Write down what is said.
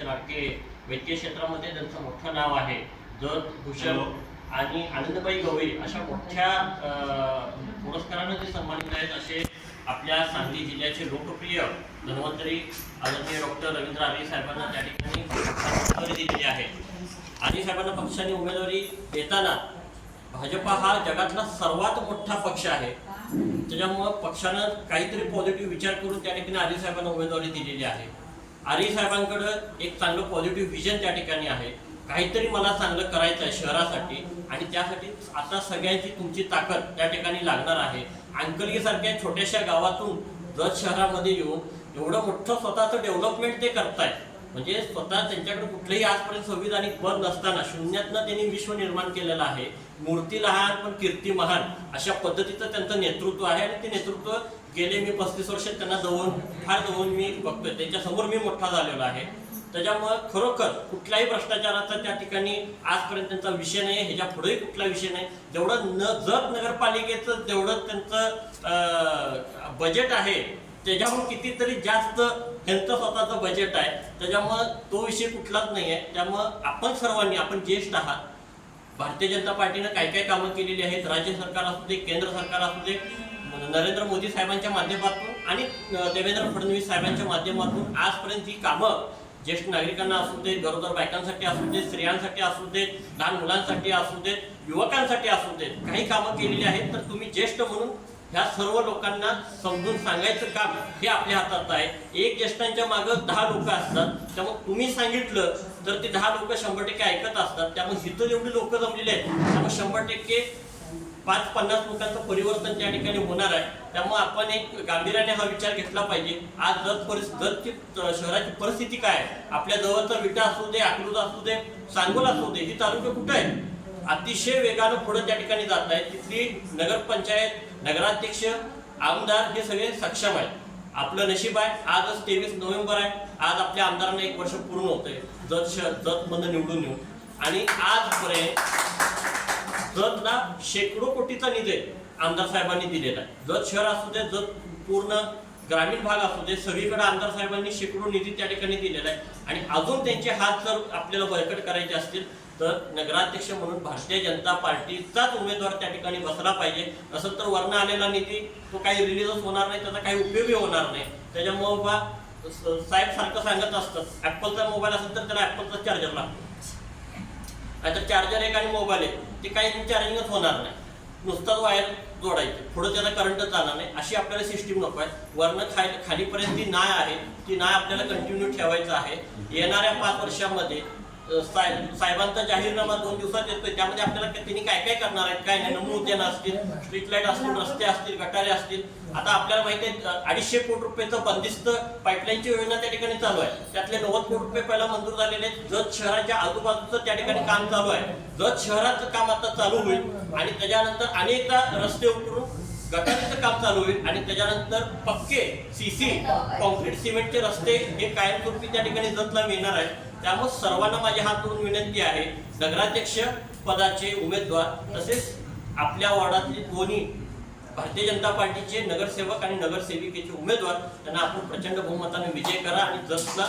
लाडके वैद्यकीय क्षेत्रामध्ये त्यांचं मोठं नाव आहे. जत भूषण आणि आनंदबाई गवई अशा मोठ्या पुरस्कारानं ते सन्मानित आहेत असे आपल्या सांगली जिल्ह्याचे लोकप्रिय धन्वंतरी आदरणीय डॉक्टर रवींद्र आरे साहेबांना त्या ठिकाणी उमेदवारी दिलेली आहे. आरे साहेबांना पक्षाने उमेदवारी देताना भाजपा हा जगातला सर्वात मोठा पक्ष आहे. त्याच्यामुळं पक्षानं काहीतरी पॉझिटिव्ह विचार करून त्या ठिकाणी आरी साहेबांना उमेदवारी दिलेली आहे. आरी साहेबांकडं एक चांगलं पॉझिटिव्ह विजन त्या ठिकाणी आहे. काहीतरी मला चांगलं करायचं आहे शहरासाठी आणि त्यासाठी आता सगळ्यांची तुमची ताकद त्या ठिकाणी लागणार आहे. अंकलगीसारख्या छोट्याशा गावातून जत शहरामध्ये येऊन एवढं मोठं स्वतःचं डेव्हलपमेंट ते करतायत म्हणजे स्वतः त्यांच्याकडे कुठलंही आजपर्यंत संविधानिक पद नसताना शून्यातनं त्यांनी विश्व निर्माण केलेलं आहे. मूर्ती लहान पण कीर्ती महान अशा पद्धतीचं त्यांचं नेतृत्व आहे आणि ते नेतृत्व गेले मी पस्तीस वर्ष त्यांना जवळ फार जवळ मी बघतोय. त्यांच्यासमोर मी मोठा झालेलो आहे. त्याच्यामुळं खरोखर कुठल्याही भ्रष्टाचाराचा त्या ठिकाणी आजपर्यंत त्यांचा विषय नाही ह्याच्या पुढेही कुठला विषय नाही. जेवढं न जत नगरपालिकेचं जेवढं त्यांचं बजेट आहे त्याच्याहून कितीतरी जास्त त्यांचं स्वतःचं बजेट आहे. त्याच्यामुळं तो विषय कुठलाच नाही आहे त्यामुळं आपण सर्वांनी आपण ज्येष्ठ आहात. भारतीय जनता पार्टीनं काय काय कामं केलेली आहेत? राज्य सरकार असू दे केंद्र सरकार असू दे नरेंद्र मोदी साहेबांच्या माध्यमातून आणि देवेंद्र फडणवीस साहेबांच्या माध्यमातून आजपर्यंत ही कामं ज्येष्ठ नागरिकांना असू दे गरोदर बायकांसाठी असू दे स्त्रियांसाठी असू दे लहान मुलांसाठी असू दे युवकांसाठी असू दे काही कामं केलेली आहेत तर तुम्ही ज्येष्ठ म्हणून ह्या सर्व लोकांना समजून सांगायचं काम हे आपल्या हातात आहे. एक ज्येष्ठांच्या मागं दहा लोक असतात. त्यामुळे तुम्ही सांगितलं तर ते दहा लोक शंभर टक्के ऐकत असतात. त्यामुळे इथं जेवढी लोक जमलेली आहेत. त्यामुळे शंभर टक्के पाच पन्नास लोकांचं परिवर्तन त्या ठिकाणी होणार आहे. त्यामुळे आपण एक गांभीर्याने हा विचार घेतला पाहिजे. आज जत परिस्थिती जतची शहराची परिस्थिती काय आहे? आपल्या जवळचा विटा असू दे अकलूज असू दे सांगोल असू दे ही तालुके कुठे आहे अतिशय वेगानं पुढे त्या ठिकाणी जात आहे तिथली नगरपंचायत नगराध्यक्ष आमदार हे सगळे सक्षम आहेत. आपलं नशीब आहे. आजच तेवीस नोव्हेंबर आहे. आज आपल्या आमदारांना एक वर्ष पूर्ण होतंय. जत शहर जत निवडून येऊ. आणि आजपर्यंत जतला शेकडो कोटीचा निधी आमदार साहेबांनी दिलेला आहे. जत शहर असू दे जत पूर्ण ग्रामीण भाग असू दे सगळीकडे आमदार साहेबांनी शेकडो निधी त्या ठिकाणी दिलेला आहे. आणि अजून त्यांचे हात जर आपल्याला बळकट करायचे असतील तर नगराध्यक्ष म्हणून भारतीय जनता पार्टीचाच उमेदवार त्या ठिकाणी बसला पाहिजे. असं तर वर्ण आलेला निधी तो काही रिलीजच होणार नाही त्याचा काही उपयोगही होणार नाही. त्याच्यामुळं बा साहेब सारखं सांगत असतात ॲपलचा मोबाईल असेल तर त्याला ॲपलचा चार्जर लागतो. आता चार्जर एक आणि मोबाईल आहे ते काही चार्जिंगच होणार नाही. नुसताच वायर जोडायची. पुढं त्याला करंट चालणार नाही. अशी आपल्याला सिस्टीम नको आहे. वरनं खाली खालीपर्यंत ती नाय आहे ती नाय आपल्याला कंटिन्यू ठेवायचं आहे. येणाऱ्या पाच वर्षामध्ये साहेब साहेबांचा जाहीरनामा दोन दिवसात येतोय. त्यामध्ये आपल्याला त्यांनी काय काय करणार आहेत? काय नाही? नमूद उद्यान असतील स्ट्रीट लाइट असतील रस्ते असतील गटारे असतील. आता आपल्याला माहिती आहे अडीचशे कोटी रुपयाचं बंदिस्त पाईपलाईनची योजना त्या ठिकाणी चालू आहे. त्यातले नव्वद कोटी रुपये पहिला मंजूर झालेले आहेत. जत शहराच्या आजूबाजूचं त्या ठिकाणी काम चालू आहे. जत शहराचं काम आता चालू होईल आणि त्याच्यानंतर अनेकदा रस्ते उतरून गटारीचं काम चालू होईल आणि त्याच्यानंतर पक्के सीसी कॉन्क्रीट सिमेंटचे रस्ते हे कायमस्वरूपी त्या ठिकाणी जतला मिळणार आहे त्यामुळे सर्वांना माझ्या हात जोडून विनंती आहे नगराध्यक्ष पदाचे उमेदवार तसेच आपल्या वॉर्डातले दोन्ही भारतीय जनता पार्टीचे नगरसेवक आणि नगरसेविकेचे उमेदवार त्यांना आपण प्रचंड बहुमताने विजय करा आणि जसला